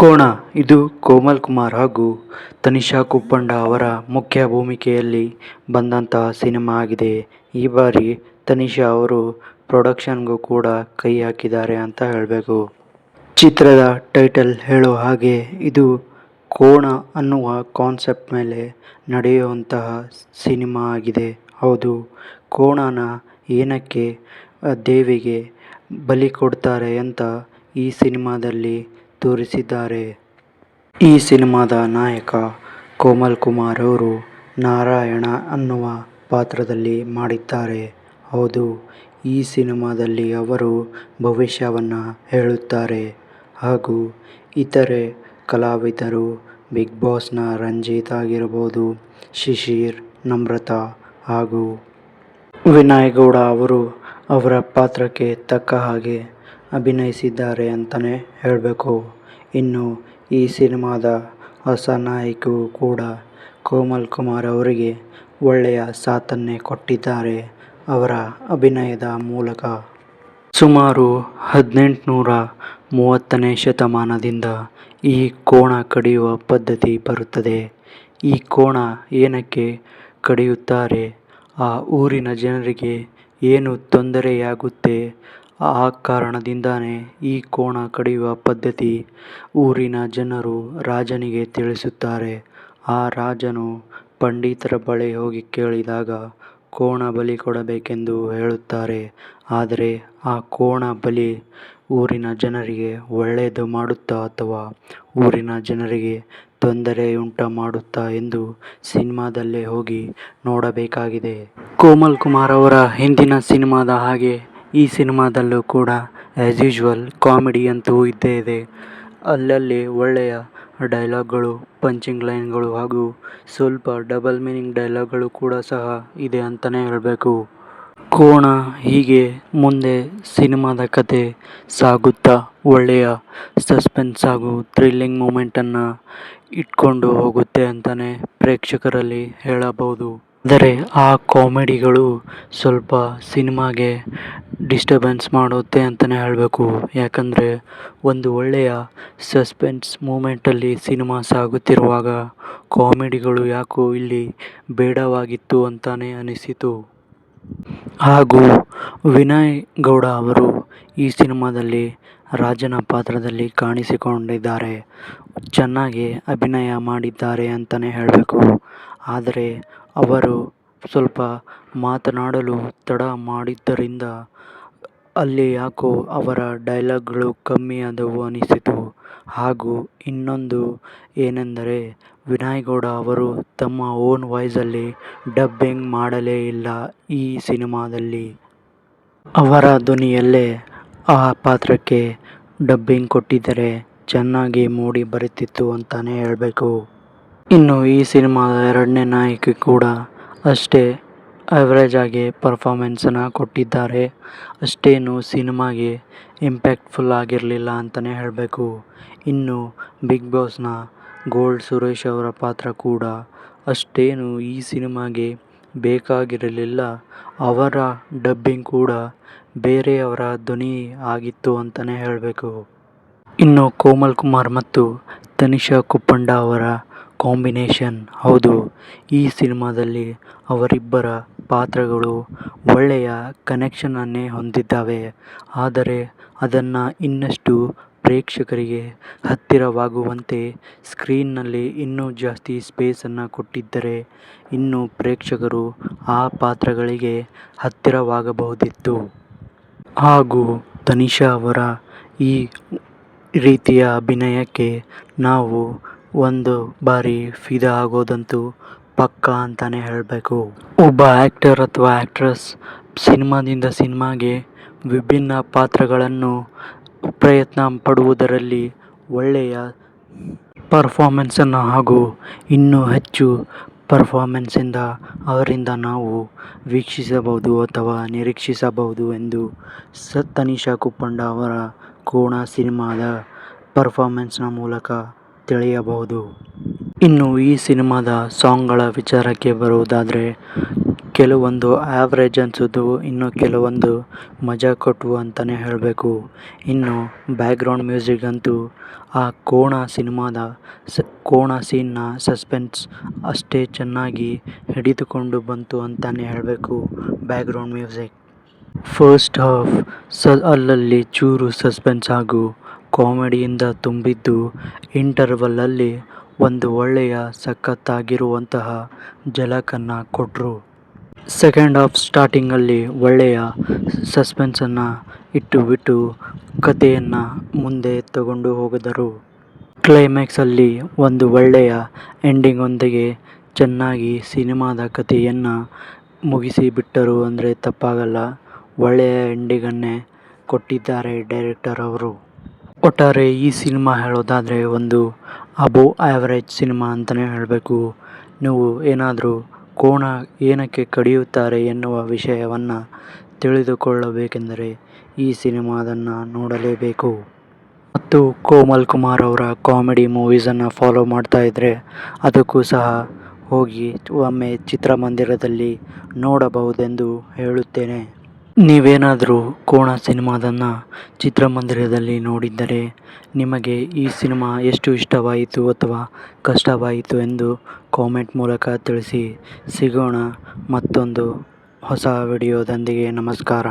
ಕೋಣ. ಇದು ಕೋಮಲ್ ಕುಮಾರ್ ಹಾಗೂ ತನಿಷಾ ಕುಪ್ಪಂಡ ಅವರ ಮುಖ್ಯ ಭೂಮಿಕೆಯಲ್ಲಿ ಬಂದಂತಹ ಸಿನಿಮಾ ಆಗಿದೆ. ಈ ಬಾರಿ ತನಿಷಾ ಅವರು ಪ್ರೊಡಕ್ಷನ್ಗೂ ಕೂಡ ಕೈ ಹಾಕಿದ್ದಾರೆ ಅಂತ ಹೇಳಬೇಕು. ಚಿತ್ರದ ಟೈಟಲ್ ಹೇಳೋ ಹಾಗೆ ಇದು ಕೋಣ ಅನ್ನುವ ಕಾನ್ಸೆಪ್ಟ್ ಮೇಲೆ ನಡೆಯುವಂತಹ ಸಿನಿಮಾ ಆಗಿದೆ. ಹೌದು, ಕೋಣನ ಏನಕ್ಕೆ ದೇವಿಗೆ ಬಲಿ ಕೊಡ್ತಾರೆ ಅಂತ ಈ ಸಿನಿಮಾದಲ್ಲಿ ತೋರಿಸಿದ್ದಾರೆ. ಈ ಸಿನಿಮಾದ ನಾಯಕ ಕೋಮಲ್ ಕುಮಾರ್ ಅವರು ನಾರಾಯಣ ಅನ್ನುವ ಪಾತ್ರದಲ್ಲಿ ಮಾಡಿದ್ದಾರೆ. ಹೌದು, ಈ ಸಿನಿಮಾದಲ್ಲಿ ಅವರು ಭವಿಷ್ಯವನ್ನು ಹೇಳುತ್ತಾರೆ. ಹಾಗೂ ಇತರೆ ಕಲಾವಿದರು, ಬಿಗ್ ಬಾಸ್ನ ರಂಜಿತ್ ಆಗಿರ್ಬೋದು, ಶಿಶಿರ್, ನಮ್ರತಾ ಹಾಗೂ ವಿನಯ್ ಅವರು ಅವರ ಪಾತ್ರಕ್ಕೆ ತಕ್ಕ ಹಾಗೆ ಅಭಿನಯಿಸಿದ್ದಾರೆ ಅಂತಲೇ ಹೇಳಬೇಕು. ಇನ್ನು ಈ ಸಿನಿಮಾದ ಹೊಸ ನಾಯಕಿಯೂ ಕೂಡ ಕೋಮಲ್ ಕುಮಾರ್ ಅವರಿಗೆ ಒಳ್ಳೆಯ ಸಾಥನ್ನೇ ಕೊಟ್ಟಿದ್ದಾರೆ ಅವರ ಅಭಿನಯದ ಮೂಲಕ. ಸುಮಾರು ಹದಿನೆಂಟುನೂರ ಮೂವತ್ತನೇ ಶತಮಾನದಿಂದ ಈ ಕೋಣ ಕಡಿಯುವ ಪದ್ಧತಿ ಬರುತ್ತದೆ. ಈ ಕೋಣ ಏನಕ್ಕೆ ಕಡಿಯುತ್ತಾರೆ? ಆ ಊರಿನ ಜನರಿಗೆ ಏನು ತೊಂದರೆಯಾಗುತ್ತೆ? ಆ ಕಾರಣದಿಂದಲೇ ಈ ಕೋಣ ಕಡಿಯುವ ಪದ್ಧತಿ ಊರಿನ ಜನರು ರಾಜನಿಗೆ ತಿಳಿಸುತ್ತಾರೆ. ಆ ರಾಜನು ಪಂಡಿತರ ಬಳಿ ಹೋಗಿ ಕೇಳಿದಾಗ ಕೋಣ ಬಲಿ ಕೊಡಬೇಕೆಂದು ಹೇಳುತ್ತಾರೆ. ಆದರೆ ಆ ಕೋಣ ಬಲಿ ಊರಿನ ಜನರಿಗೆ ಒಳ್ಳೆಯದು ಮಾಡುತ್ತಾ ಅಥವಾ ಊರಿನ ಜನರಿಗೆ ತೊಂದರೆಯುಂಟು ಮಾಡುತ್ತಾ ಎಂದು ಸಿನಿಮಾದಲ್ಲೇ ಹೋಗಿ ನೋಡಬೇಕಾಗಿದೆ. ಕೋಮಲ್ ಕುಮಾರ್ ಅವರ ಹಿಂದಿನ ಸಿನಿಮಾದ ಹಾಗೆ ಈ ಸಿನಿಮಾದಲ್ಲೂ ಕೂಡ ಆ್ಯಸ್ ಯೂಶ್ವಲ್ ಕಾಮಿಡಿ ಅಂತೂ ಇದ್ದೇ ಇದೆ. ಅಲ್ಲಲ್ಲಿ ಒಳ್ಳೆಯ ಡೈಲಾಗ್ಗಳು ಪಂಚಿಂಗ್ ಲೈನ್ಗಳು ಹಾಗೂ ಸ್ವಲ್ಪ ಡಬಲ್ ಮೀನಿಂಗ್ ಡೈಲಾಗ್ಗಳು ಕೂಡ ಸಹ ಇದೆ ಅಂತಲೇ ಹೇಳಬೇಕು. ಕೋಣ ಹೀಗೆ ಮುಂದೆ ಸಿನಿಮಾದ ಕತೆ ಸಾಗುತ್ತಾ ಒಳ್ಳೆಯ ಸಸ್ಪೆನ್ಸ್ ಹಾಗೂ ಥ್ರಿಲ್ಲಿಂಗ್ ಮೂಮೆಂಟನ್ನು ಇಟ್ಕೊಂಡು ಹೋಗುತ್ತೆ ಅಂತಲೇ ಪ್ರೇಕ್ಷಕರಲ್ಲಿ ಹೇಳಬಹುದು. ಆದರೆ ಆ ಕಾಮಿಡಿಗಳು ಸ್ವಲ್ಪ ಸಿನಿಮಾಗೆ ಡಿಸ್ಟರ್ಬೆನ್ಸ್ ಮಾಡುತ್ತೆ ಅಂತಲೇ ಹೇಳಬೇಕು. ಯಾಕಂದರೆ ಒಂದು ಒಳ್ಳೆಯ ಸಸ್ಪೆನ್ಸ್ ಮೂಮೆಂಟಲ್ಲಿ ಸಿನಿಮಾ ಸಾಗುತ್ತಿರುವಾಗ ಕಾಮಿಡಿಗಳು ಯಾಕೋ ಇಲ್ಲಿ ಬೇಡವಾಗಿತ್ತು ಅಂತಲೇ ಅನಿಸಿತು. ಹಾಗೂ ವಿನಯ್ ಗೌಡ ಅವರು ಈ ಸಿನಿಮಾದಲ್ಲಿ ರಾಜನ ಪಾತ್ರದಲ್ಲಿ ಕಾಣಿಸಿಕೊಂಡಿದ್ದಾರೆ. ಚೆನ್ನಾಗಿ ಅಭಿನಯ ಮಾಡಿದ್ದಾರೆ ಅಂತಲೇ ಹೇಳಬೇಕು. ಆದರೆ ಅವರು ಸ್ವಲ್ಪ ಮಾತನಾಡಲು ತಡ ಮಾಡಿದ್ದರಿಂದ ಅಲ್ಲಿ ಯಾಕೋ ಅವರ ಡೈಲಾಗ್ಗಳು ಕಮ್ಮಿ ಆದವು ಅನಿಸಿತು. ಹಾಗೂ ಇನ್ನೊಂದು ಏನೆಂದರೆ ವಿನಯ್ ಗೌಡ ಅವರು ತಮ್ಮ ಓನ್ ವಾಯ್ಸಲ್ಲಿ ಡಬ್ಬಿಂಗ್ ಮಾಡಲೇ ಇಲ್ಲ ಈ ಸಿನಿಮಾದಲ್ಲಿ. ಅವರ ಧ್ವನಿಯಲ್ಲೇ ಆ ಪಾತ್ರಕ್ಕೆ ಡಬ್ಬಿಂಗ್ ಕೊಟ್ಟಿದ್ದರೆ ಚೆನ್ನಾಗಿ ಮೂಡಿ ಬರುತ್ತಿತ್ತು ಅಂತಲೇ ಹೇಳಬೇಕು. ಇನ್ನು ಈ ಸಿನಿಮಾದ ಎರಡನೇ ನಾಯಕಿ ಕೂಡ ಅಷ್ಟೇ. ಆವ್ರೇಜ್ ಆಗಿ ಪರ್ಫಾಮೆನ್ಸನ್ನು ಕೊಟ್ಟಿದ್ದಾರೆ. ಅಷ್ಟೇನು ಸಿನಿಮಾಗೆ ಇಂಪ್ಯಾಕ್ಟ್ಫುಲ್ ಆಗಿರಲಿಲ್ಲ ಅಂತಲೇ ಹೇಳಬೇಕು. ಇನ್ನು ಬಿಗ್ ಬಾಸ್ನ ಗೋಲ್ಡ್ ಸುರೇಶ್ ಅವರ ಪಾತ್ರ ಕೂಡ ಅಷ್ಟೇನು ಈ ಸಿನಿಮಾಗೆ ಬೇಕಾಗಿರಲಿಲ್ಲ. ಅವರ ಡಬ್ಬಿಂಗ್ ಕೂಡ ಬೇರೆಯವರ ಧ್ವನಿ ಆಗಿತ್ತು ಅಂತಲೇ ಹೇಳಬೇಕು. ಇನ್ನು ಕೋಮಲ್ ಕುಮಾರ್ ಮತ್ತು ತನಿಷಾ ಕುಪ್ಪಂಡ ಅವರ ಕಾಂಬಿನೇಷನ್ ಹೌದು. ಈ ಸಿನಿಮಾದಲ್ಲಿ ಅವರಿಬ್ಬರ ಪಾತ್ರಗಳು ಒಳ್ಳೆಯ ಕನೆಕ್ಷನನ್ನೇ ಹೊಂದಿದ್ದಾವೆ. ಆದರೆ ಅದನ್ನು ಇನ್ನಷ್ಟು ಪ್ರೇಕ್ಷಕರಿಗೆ ಹತ್ತಿರವಾಗುವಂತೆ ಸ್ಕ್ರೀನ್ನಲ್ಲಿ ಇನ್ನೂ ಜಾಸ್ತಿ ಸ್ಪೇಸನ್ನು ಕೊಟ್ಟಿದ್ದರೆ ಇನ್ನೂ ಪ್ರೇಕ್ಷಕರು ಆ ಪಾತ್ರಗಳಿಗೆ ಹತ್ತಿರವಾಗಬಹುದಿತ್ತು. ಹಾಗೂ ತನಿಷಾ ಅವರ ಈ ರೀತಿಯ ಅಭಿನಯಕ್ಕೆ ನಾವು ಒಂದು ಬಾರಿ ಫಿದಾ ಆಗೋದಂತೂ ಪಕ್ಕಾ ಅಂತಲೇ ಹೇಳಬೇಕು. ಒಬ್ಬ ಆ್ಯಕ್ಟರ್ ಅಥವಾ ಆ್ಯಕ್ಟ್ರೆಸ್ ಸಿನಿಮಾದಿಂದ ಸಿನಿಮಾಗೆ ವಿಭಿನ್ನ ಪಾತ್ರಗಳನ್ನು ಪ್ರಯತ್ನ ಪಡುವುದರಲ್ಲಿ ಒಳ್ಳೆಯ ಪರ್ಫಾರ್ಮೆನ್ಸನ್ನು ಹಾಗೂ ಇನ್ನೂ ಹೆಚ್ಚು ಪರ್ಫಾರ್ಮೆನ್ಸಿಂದ ಅವರಿಂದ ನಾವು ವೀಕ್ಷಿಸಬಹುದು ಅಥವಾ ನಿರೀಕ್ಷಿಸಬಹುದು ಎಂದು ಸ ತನಿಷಾ ಕುಪ್ಪಂಡ ಅವರ ಕೋಣ ಸಿನಿಮಾದ ಪರ್ಫಾರ್ಮೆನ್ಸ್ನ ಮೂಲಕ ತಿಳಿಯಬಹುದು. ಇನ್ನು ಈ ಸಿನಿಮಾದ ಸಾಂಗ್ಗಳ ವಿಚಾರಕ್ಕೆ ಬರುವುದಾದರೆ ಕೆಲವೊಂದು ಆ್ಯಾವ್ರೇಜ್ ಅನ್ಸಿದ್ದು, ಇನ್ನು ಕೆಲವೊಂದು ಮಜಾ ಕೊಟ್ಟವು ಅಂತಲೇ ಹೇಳಬೇಕು. ಇನ್ನು ಬ್ಯಾಕ್ಗ್ರೌಂಡ್ ಮ್ಯೂಸಿಕ್ ಅಂತೂ ಆ ಕೋಣ ಸಿನಿಮಾದ ಸ ಕೋಣ ಸೀನ್ನ ಸಸ್ಪೆನ್ಸ್ ಅಷ್ಟೇ ಚೆನ್ನಾಗಿ ಹಿಡಿದುಕೊಂಡು ಬಂತು ಅಂತಲೇ ಹೇಳಬೇಕು ಬ್ಯಾಕ್ಗ್ರೌಂಡ್ ಮ್ಯೂಸಿಕ್ ಫಸ್ಟ್ ಹಾಫ್ ಸ ಅಲ್ಲಲ್ಲಿ ಚೂರು ಸಸ್ಪೆನ್ಸ್ ಹಾಗೂ ಕಾಮಿಡಿಯಿಂದ ತುಂಬಿದ್ದು ಇಂಟರ್ವಲ್ಲಲ್ಲಿ ಒಂದು ಒಳ್ಳೆಯ ಸಖತ್ತಾಗಿರುವಂತಹ ಝಲಕನ್ನು ಕೊಟ್ಟರು ಸೆಕೆಂಡ್ ಹಾಫ್ ಸ್ಟಾರ್ಟಿಂಗಲ್ಲಿ ಒಳ್ಳೆಯ ಸಸ್ಪೆನ್ಸನ್ನು ಇಟ್ಟುಬಿಟ್ಟು ಕಥೆಯನ್ನು ಮುಂದೆ ತಗೊಂಡು ಹೋಗಿದರು ಕ್ಲೈಮ್ಯಾಕ್ಸಲ್ಲಿ ಒಂದು ಒಳ್ಳೆಯ ಎಂಡಿಂಗೊಂದಿಗೆ ಚೆನ್ನಾಗಿ ಸಿನಿಮಾದ ಕಥೆಯನ್ನು ಮುಗಿಸಿಬಿಟ್ಟರು ಅಂದರೆ ತಪ್ಪಾಗಲ್ಲ. ಒಳ್ಳೆಯ ಎಂಡಿಂಗನ್ನೇ ಕೊಟ್ಟಿದ್ದಾರೆ ಡೈರೆಕ್ಟರ್ ಅವರು. ಒಟ್ಟಾರೆ ಈ ಸಿನಿಮಾ ಹೇಳೋದಾದರೆ ಒಂದು ಅಬೋ ಆ್ಯಾವ್ರೇಜ್ ಸಿನಿಮಾ ಅಂತಲೇ ಹೇಳಬೇಕು. ನೀವು ಏನಾದರೂ ಕೋಣ ಏನಕ್ಕೆ ಕಡಿಯುತ್ತಾರೆ ಎನ್ನುವ ವಿಷಯವನ್ನು ತಿಳಿದುಕೊಳ್ಳಬೇಕೆಂದರೆ ಈ ಸಿನಿಮಾದನ್ನು ನೋಡಲೇಬೇಕು. ಮತ್ತು ಕೋಮಲ್ ಕುಮಾರ್ ಅವರ ಕಾಮಿಡಿ ಮೂವೀಸನ್ನು ಫಾಲೋ ಮಾಡ್ತಾ ಇದ್ದರೆ ಅದಕ್ಕೂ ಸಹ ಹೋಗಿ ಒಮ್ಮೆ ಚಿತ್ರಮಂದಿರದಲ್ಲಿ ನೋಡಬಹುದೆಂದು ಹೇಳುತ್ತೇನೆ. ನೀವೇನಾದರೂ ಕೋಣ ಸಿನಿಮಾದನ್ನು ಚಿತ್ರಮಂದಿರದಲ್ಲಿ ನೋಡಿದ್ದರೆ ನಿಮಗೆ ಈ ಸಿನಿಮಾ ಎಷ್ಟು ಇಷ್ಟವಾಯಿತು ಅಥವಾ ಕಷ್ಟವಾಯಿತು ಎಂದು ಕಾಮೆಂಟ್ ಮೂಲಕ ತಿಳಿಸಿ. ಸಿಗೋಣ ಮತ್ತೊಂದು ಹೊಸ ವಿಡಿಯೋದೊಂದಿಗೆ ನಮಸ್ಕಾರ.